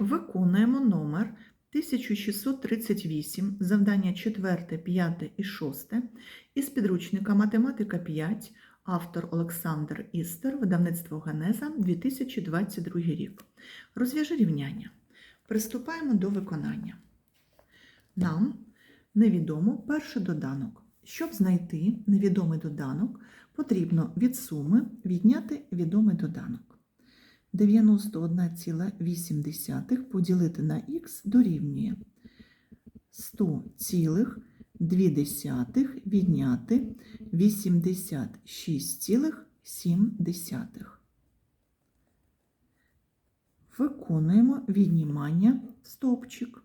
Виконуємо номер 1638, завдання 4, 5 і 6 із підручника Математика 5, автор Олександр Істер, видавництво Генеза, 2022 рік. Розв'яжи рівняння. Приступаємо до виконання. Нам невідомо перший доданок. Щоб знайти невідомий доданок, потрібно від суми відняти відомий доданок. 91,8 поділити на х дорівнює 100,2 відняти 86,7. Виконуємо віднімання стовпчик.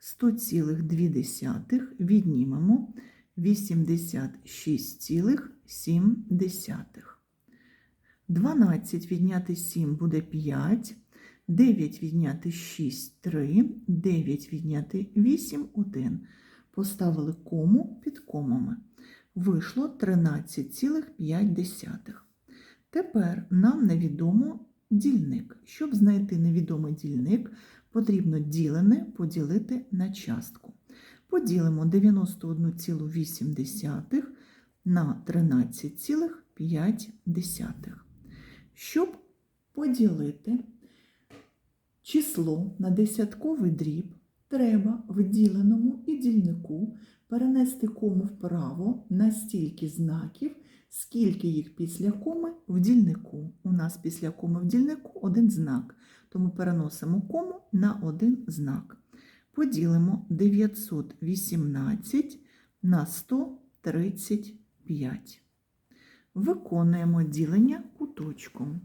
100,2 віднімемо 86,7. 12 відняти 7 буде 5, 9 відняти 6 3, 9 відняти 8 1. Поставили кому під комами. Вийшло 13,5. Тепер нам невідомо дільник. Щоб знайти невідомий дільник, потрібно ділене поділити на частку. Поділимо 91,8 на 13,5. Щоб поділити число на десятковий дріб, треба в діленому і дільнику перенести кому вправо на стільки знаків, скільки їх після коми в дільнику. У нас після коми в дільнику один знак, тому переносимо кому на один знак. Поділимо 918 на 135. Виконуємо ділення куточком.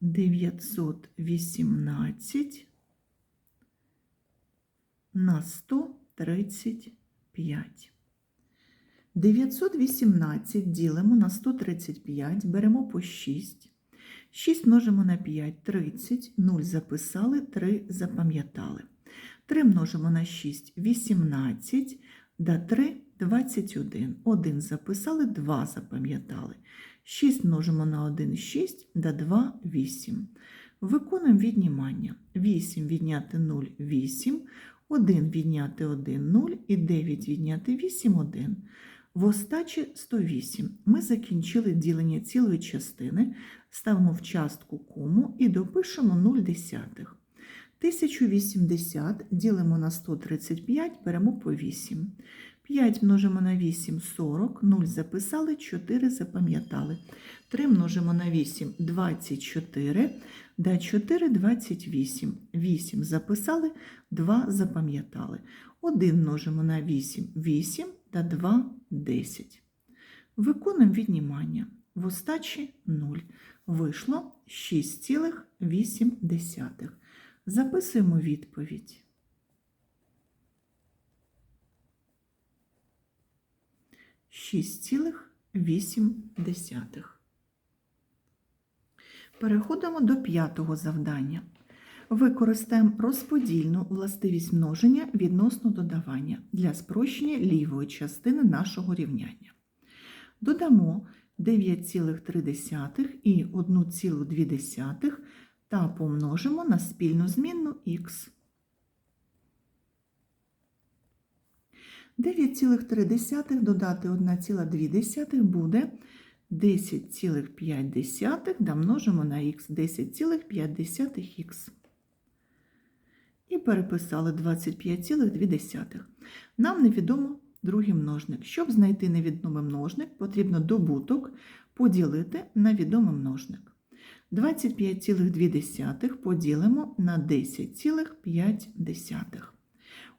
918 на 135. 918 ділимо на 135, беремо по 6. 6 множимо на 5 30, 0 записали, 3 запам'ятали. 3 множимо на 6 18, да 3 21. 1 записали, 2 запам'ятали. 6 множимо на 1 6, да 2 8. Виконуємо віднімання. 8 відняти 0 8, 1 відняти 1 0 і 9 відняти 8 1. В остачі 108. Ми закінчили ділення цілої частини, ставимо в частку кому і допишемо 0 десятих. 1080 ділимо на 135, беремо по 8. 5 множимо на 8 40, 0 записали, 4 запам'ятали. 3 множимо на 8 24, да 4 28. 8 записали, 2 запам'ятали. 1 множимо на 8 8, да 2 10. Виконуємо віднімання. В остачі 0. Вийшло 6,8. Записуємо відповідь. Шість цілих вісім десятих. Переходимо до п'ятого завдання. Використаємо розподільну властивість множення відносно додавання для спрощення лівої частини нашого рівняння. Додамо 9,3 і 1,2 та помножимо на спільну змінну х. 9,3 додати 1,2 буде 10,5 да множимо на х 10,5х. І переписали 25,2. Нам невідомо другий множник. Щоб знайти невідомий множник, потрібно добуток поділити на відомий множник. 25,2 поділимо на 10,5.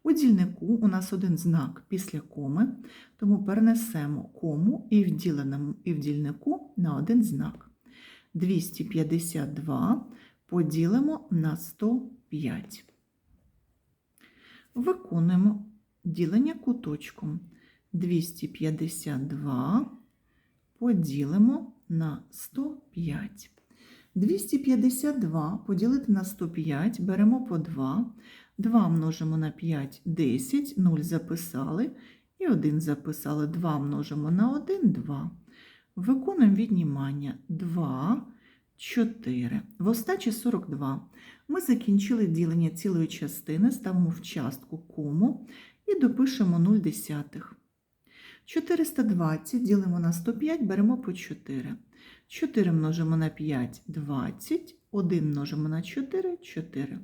У дільнику у нас один знак після коми, тому перенесемо кому і в діленому, і в дільнику на один знак. 252 поділимо на 105. Виконуємо ділення куточком. 252 поділимо на 105. 252 поділити на 105, беремо по 2. 2 множимо на 5 10, 0 записали і 1 записали. 2 множимо на 1 2. Виконуємо віднімання 2 4. В остачі 42. Ми закінчили ділення цілої частини, ставимо в частку кому і допишемо 0 десятих. 420 ділимо на 105, беремо по 4. 4 множимо на 5 – 20, 1 множимо на 4 – 4.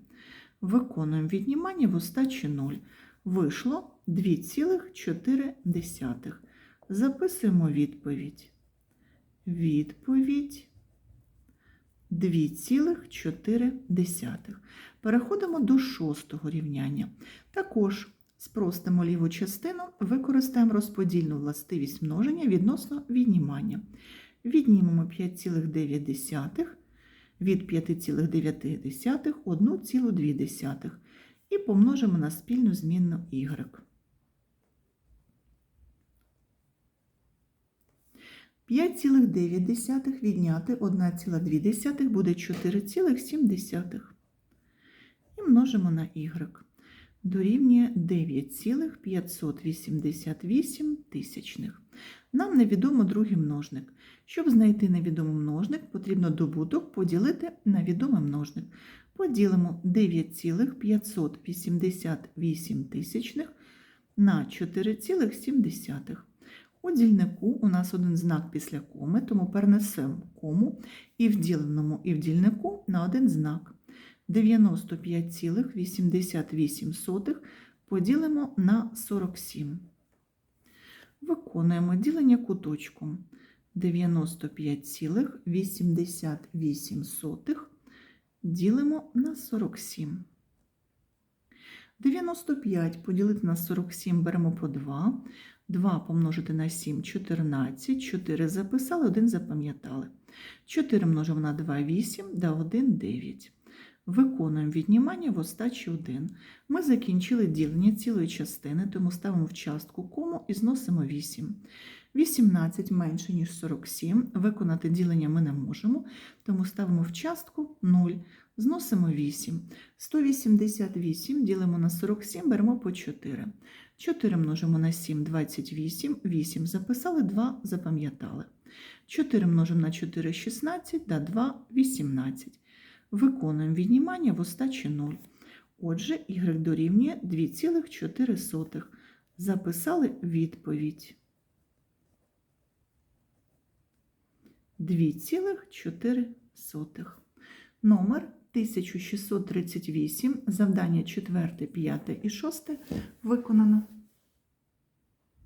Виконуємо віднімання в остачі 0. Вийшло 2,4. Записуємо відповідь. Відповідь 2,4. Переходимо до шостого рівняння. Також спростимо ліву частину, використаємо розподільну властивість множення відносно віднімання. Віднімемо 5,9 від 5,9 1,2 і помножимо на спільну змінну y. 5,9 відняти 1,2 буде 4,7. І множимо на y. Дорівнює 9,588 тисячних. Нам невідомо другий множник. Щоб знайти невідомий множник, потрібно добуток поділити на відомий множник. Поділимо 9,588 тисячних на 4,7. У дільнику у нас один знак після коми, тому перенесемо кому і в діленому, і в дільнику на один знак. 95,88 поділимо на 47. Виконуємо ділення куточком. 95,88 ділимо на 47. 95 поділити на 47 беремо по 2. 2 помножити на 7 – 14. 4 записали, 1 запам'ятали. 4 множимо на 2 – 8, да 1 – 9. Виконуємо віднімання в остачі 1. Ми закінчили ділення цілої частини, тому ставимо в частку кому і зносимо 8. 18 менше, ніж 47. Виконати ділення ми не можемо, тому ставимо в частку 0. Зносимо 8. 188 ділимо на 47, беремо по 4. 4 множимо на 7 – 28. 8 записали, 2 запам'ятали. 4 множимо на 4 – 16, да 2 – 18. Виконуємо віднімання в остачі 0. Отже, y дорівнює 2,4. Записали відповідь. 2,4. Номер 1638, завдання 4, 5 і 6 виконано.